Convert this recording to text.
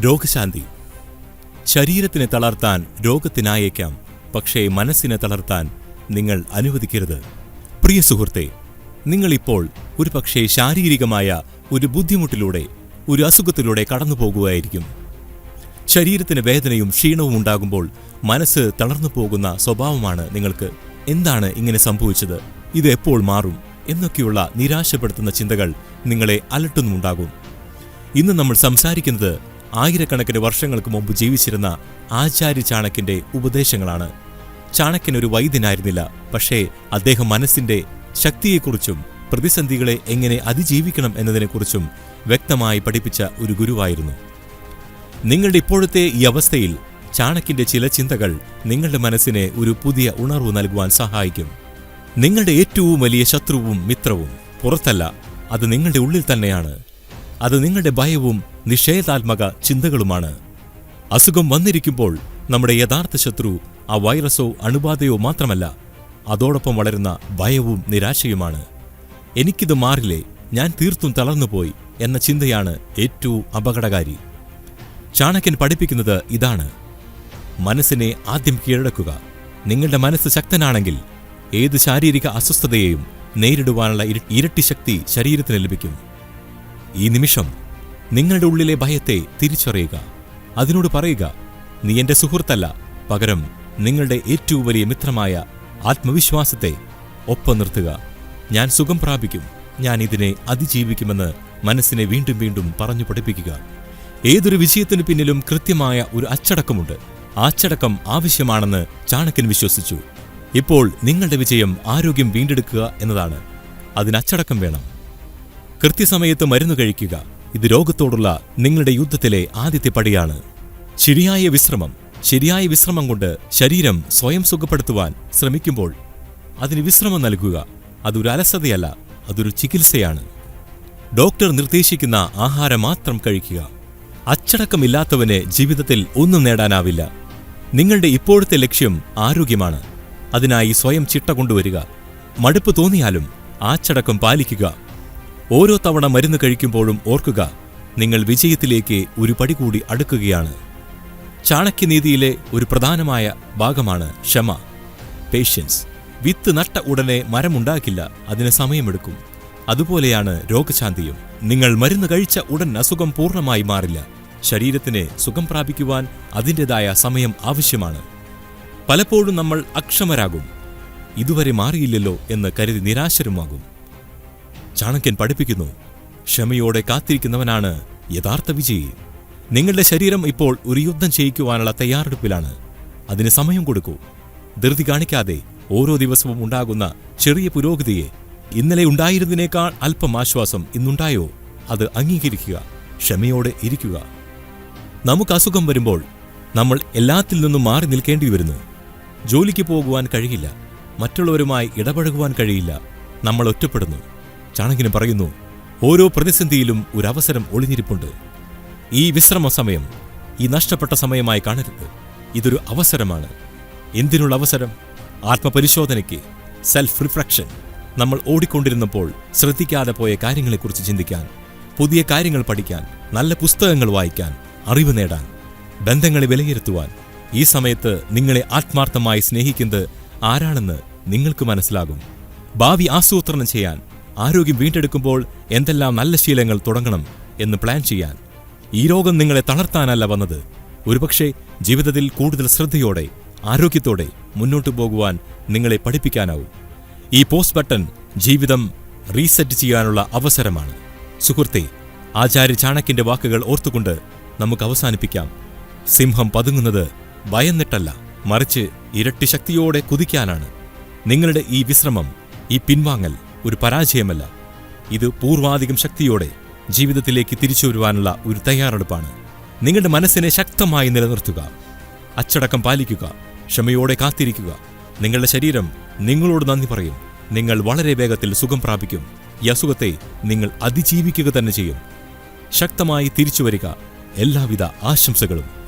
രോഗശാന്തി. ശരീരത്തിനെ തളർത്താൻ രോഗത്തിനായേക്കാം പക്ഷേ മനസ്സിനെ തളർത്താൻ നിങ്ങൾ അനുവദിക്കരുത്. പ്രിയ സുഹൃത്തെ നിങ്ങളിപ്പോൾ ഒരു പക്ഷേ ശാരീരികമായ ഒരു ബുദ്ധിമുട്ടിലൂടെ ഒരു അസുഖത്തിലൂടെ കടന്നു പോകുകയായിരിക്കും ശരീരത്തിന് വേദനയും ക്ഷീണവും ഉണ്ടാകുമ്പോൾ മനസ്സ് തളർന്നു പോകുന്ന സ്വഭാവമാണ് നിങ്ങൾക്ക്. എന്താണ് ഇങ്ങനെ സംഭവിച്ചത്? ഇത് എപ്പോൾ മാറും? എന്നൊക്കെയുള്ള നിരാശപ്പെടുത്തുന്ന ചിന്തകൾ നിങ്ങളെ അലട്ടുന്നുണ്ടാകും ഇന്ന് നമ്മൾ സംസാരിക്കുന്നത് ആയിരക്കണക്കിന് വർഷങ്ങൾക്ക് മുമ്പ് ജീവിച്ചിരുന്ന ആചാര്യ ചാണക്യന്റെ ഉപദേശങ്ങളാണ്. ചാണക്യൻ ഒരു വൈദ്യനായിരുന്നില്ല പക്ഷേ അദ്ദേഹം മനസ്സിന്റെ ശക്തിയെക്കുറിച്ചും പ്രതിസന്ധികളെ എങ്ങനെ അതിജീവിക്കണം എന്നതിനെക്കുറിച്ചും വ്യക്തമായി പഠിപ്പിച്ച ഒരു ഗുരുവായിരുന്നു. നിങ്ങളുടെ ഇപ്പോഴത്തെ ഈ അവസ്ഥയിൽ ചാണക്യന്റെ ചില ചിന്തകൾ നിങ്ങളുടെ മനസ്സിനെ ഒരു പുതിയ ഉണർവ് നൽകുവാൻ സഹായിക്കും. നിങ്ങളുടെ ഏറ്റവും വലിയ ശത്രുവും മിത്രവും പുറത്തല്ല അത് നിങ്ങളുടെ ഉള്ളിൽ തന്നെയാണ്. അത് നിങ്ങളുടെ ഭയവും നിഷേധാത്മക ചിന്തകളുമാണ്. അസുഖം വന്നിരിക്കുമ്പോൾ നമ്മുടെ യഥാർത്ഥ ശത്രു ആ വൈറസോ അണുബാധയോ മാത്രമല്ല അതോടൊപ്പം വളരുന്ന ഭയവും നിരാശയുമാണ്. എനിക്കിത് മാറില്ലേ? ഞാൻ തീർത്തും തളർന്നുപോയി എന്ന ചിന്തയാണ് ഏറ്റവും അപകടകാരി. ചാണക്യൻ പഠിപ്പിക്കുന്നത് ഇതാണ്. മനസ്സിനെ ആദ്യം കീഴടക്കുക. നിങ്ങളുടെ മനസ്സ് ശക്തനാണെങ്കിൽ ഏത് ശാരീരിക അസ്വസ്ഥതയെയും നേരിടുവാനുള്ള ഇരട്ടി ശക്തി ശരീരത്തിന് ലഭിക്കും. ഈ നിമിഷം നിങ്ങളുടെ ഉള്ളിലെ ഭയത്തെ തിരിച്ചറിയുക. അതിനോട് പറയുക നീ എന്റെ സുഹൃത്തല്ല. പകരം നിങ്ങളുടെ ഏറ്റവും വലിയ മിത്രമായ ആത്മവിശ്വാസത്തെ ഒപ്പം നിർത്തുക. ഞാൻ സുഖം പ്രാപിക്കും. ഞാൻ ഇതിനെ അതിജീവിക്കുമെന്ന് മനസ്സിനെ വീണ്ടും വീണ്ടും പറഞ്ഞു പഠിപ്പിക്കുക. ഏതൊരു വിജയത്തിനു പിന്നിലും കൃത്യമായ ഒരു അച്ചടക്കമുണ്ട്. അച്ചടക്കം ആവശ്യമാണെന്ന് ചാണക്യൻ വിശ്വസിച്ചു. ഇപ്പോൾ നിങ്ങളുടെ വിജയം ആരോഗ്യം വീണ്ടെടുക്കുക എന്നതാണ്. അതിനച്ചടക്കം വേണം. കൃത്യസമയത്ത് മരുന്ന് കഴിക്കുക. ഇത് രോഗത്തോടുള്ള നിങ്ങളുടെ യുദ്ധത്തിലെ ആദ്യത്തെ പടിയാണ്. ശരിയായ വിശ്രമം ശരിയായ വിശ്രമം കൊണ്ട് ശരീരം സ്വയം സുഖപ്പെടുത്തുവാൻ ശ്രമിക്കുമ്പോൾ അതിന് വിശ്രമം നൽകുക അതൊരു അലസതയല്ല അതൊരു ചികിത്സയാണ്. ഡോക്ടർ നിർദ്ദേശിക്കുന്ന ആഹാരം മാത്രം കഴിക്കുക. അച്ചടക്കമില്ലാത്തവന് ജീവിതത്തിൽ ഒന്നും നേടാനാവില്ല. നിങ്ങളുടെ ഇപ്പോഴത്തെ ലക്ഷ്യം ആരോഗ്യമാണ്. അതിനായി സ്വയം ചിട്ട കൊണ്ടുവരിക. മടുപ്പ് തോന്നിയാലും ആച്ചടക്കം പാലിക്കുക. ഓരോ തവണ മരുന്ന് കഴിക്കുമ്പോഴും ഓർക്കുക നിങ്ങൾ വിജയത്തിലേക്ക് ഒരു പടി കൂടി അടുക്കുകയാണ്. ചാണക്യനീതിയിലെ ഒരു പ്രധാനമായ ഭാഗമാണ് ക്ഷമ. പേഷ്യൻസ് വിത്ത് നട്ട ഉടനെ മരമുണ്ടാക്കില്ല അതിന് സമയമെടുക്കും. അതുപോലെയാണ് രോഗശാന്തിയും. നിങ്ങൾ മരുന്ന് കഴിച്ച ഉടൻ അസുഖം പൂർണമായി മാറില്ല. ശരീരത്തിന് സുഖം പ്രാപിക്കുവാൻ അതിന്റെതായ സമയം ആവശ്യമാണ്. പലപ്പോഴും നമ്മൾ അക്ഷമരാകും. ഇതുവരെ മാറിയില്ലല്ലോ എന്ന് കരുതി നിരാശരുമാകും. ചാണക്യൻ പഠിപ്പിക്കുന്നു. ക്ഷമയോടെ കാത്തിരിക്കുന്നവനാണ് യഥാർത്ഥ വിജയി. നിങ്ങളുടെ ശരീരം ഇപ്പോൾ ഒരു യുദ്ധം ചെയ്യിക്കുവാനുള്ള തയ്യാറെടുപ്പിലാണ്. അതിന് സമയം കൊടുക്കൂ. ധൃതി കാണിക്കാതെ ഓരോ ദിവസവും ഉണ്ടാകുന്ന ചെറിയ പുരോഗതിയെ ഇന്നലെ ഉണ്ടായിരുന്നതിനേക്കാൾ അല്പം ആശ്വാസം ഇന്നുണ്ടായോ? അത് അംഗീകരിക്കുക ക്ഷമയോടെ ഇരിക്കുക. നമുക്ക് അസുഖം വരുമ്പോൾ നമ്മൾ എല്ലാത്തിൽ നിന്നും മാറി നിൽക്കേണ്ടി വരുന്നു. ജോലിക്ക് പോകുവാൻ കഴിയില്ല. മറ്റുള്ളവരുമായി ഇടപഴകുവാൻ കഴിയില്ല. നമ്മൾ ഒറ്റപ്പെടുന്നു. ചാണകിന് പറയുന്നു ഓരോ പ്രതിസന്ധിയിലും ഒരു അവസരം ഒളിഞ്ഞിരിപ്പുണ്ട്. ഈ വിശ്രമ സമയം ഈ നഷ്ടപ്പെട്ട സമയമായി കാണരുത്. ഇതൊരു അവസരമാണ്. എന്തിനുള്ള അവസരം? ആത്മപരിശോധനയ്ക്ക് സെൽഫ് റിഫ്ലക്ഷൻ നമ്മൾ ഓടിക്കൊണ്ടിരുന്നപ്പോൾ ശ്രദ്ധിക്കാതെ പോയ കാര്യങ്ങളെക്കുറിച്ച് ചിന്തിക്കാൻ പുതിയ കാര്യങ്ങൾ പഠിക്കാൻ നല്ല പുസ്തകങ്ങൾ വായിക്കാൻ അറിവ് നേടാൻ ബന്ധങ്ങളെ വിലയിരുത്തുവാൻ. ഈ സമയത്ത് നിങ്ങളെ ആത്മാർത്ഥമായി സ്നേഹിക്കുന്നത് ആരാണെന്ന് നിങ്ങൾക്ക് മനസ്സിലാകും. ഭാവി ആസൂത്രണം ചെയ്യാൻ ആരോഗ്യം വീണ്ടെടുക്കുമ്പോൾ എന്തെല്ലാം നല്ല ശീലങ്ങൾ തുടങ്ങണം എന്ന് പ്ലാൻ ചെയ്യാൻ. ഈ രോഗം നിങ്ങളെ തളർത്താനല്ല വന്നത്. ഒരുപക്ഷെ ജീവിതത്തിൽ കൂടുതൽ ശ്രദ്ധയോടെ ആരോഗ്യത്തോടെ മുന്നോട്ടു പോകുവാൻ നിങ്ങളെ പഠിപ്പിക്കാനാവും. ഈ പോസ്റ്റ് ബട്ടൺ ജീവിതം റീസെറ്റ് ചെയ്യാനുള്ള അവസരമാണ്. സുഹൃത്തെ ആചാര്യ ചാണക്കിന്റെ വാക്കുകൾ ഓർത്തുകൊണ്ട് നമുക്ക് അവസാനിപ്പിക്കാം. സിംഹം പതുങ്ങുന്നത് ഭയന്നിട്ടല്ല മറിച്ച് ഇരട്ടി ശക്തിയോടെ കുതിക്കാനാണ്. നിങ്ങളുടെ ഈ വിശ്രമം ഈ പിൻവാങ്ങൽ ഒരു പരാജയമല്ല. ഇത് പൂർവാധികം ശക്തിയോടെ ജീവിതത്തിലേക്ക് തിരിച്ചു വരുവാനുള്ള ഒരു തയ്യാറെടുപ്പാണ്. നിങ്ങളുടെ മനസ്സിനെ ശക്തമായി നിലനിർത്തുക. അച്ചടക്കം പാലിക്കുക. ക്ഷമയോടെ കാത്തിരിക്കുക. നിങ്ങളുടെ ശരീരം നിങ്ങളോട് നന്ദി പറയും. നിങ്ങൾ വളരെ വേഗത്തിൽ സുഖം പ്രാപിക്കും. ഈ അസുഖത്തെ നിങ്ങൾ അതിജീവിക്കുക തന്നെ ചെയ്യും. ശക്തമായി തിരിച്ചു വരിക. എല്ലാവിധ ആശംസകളും.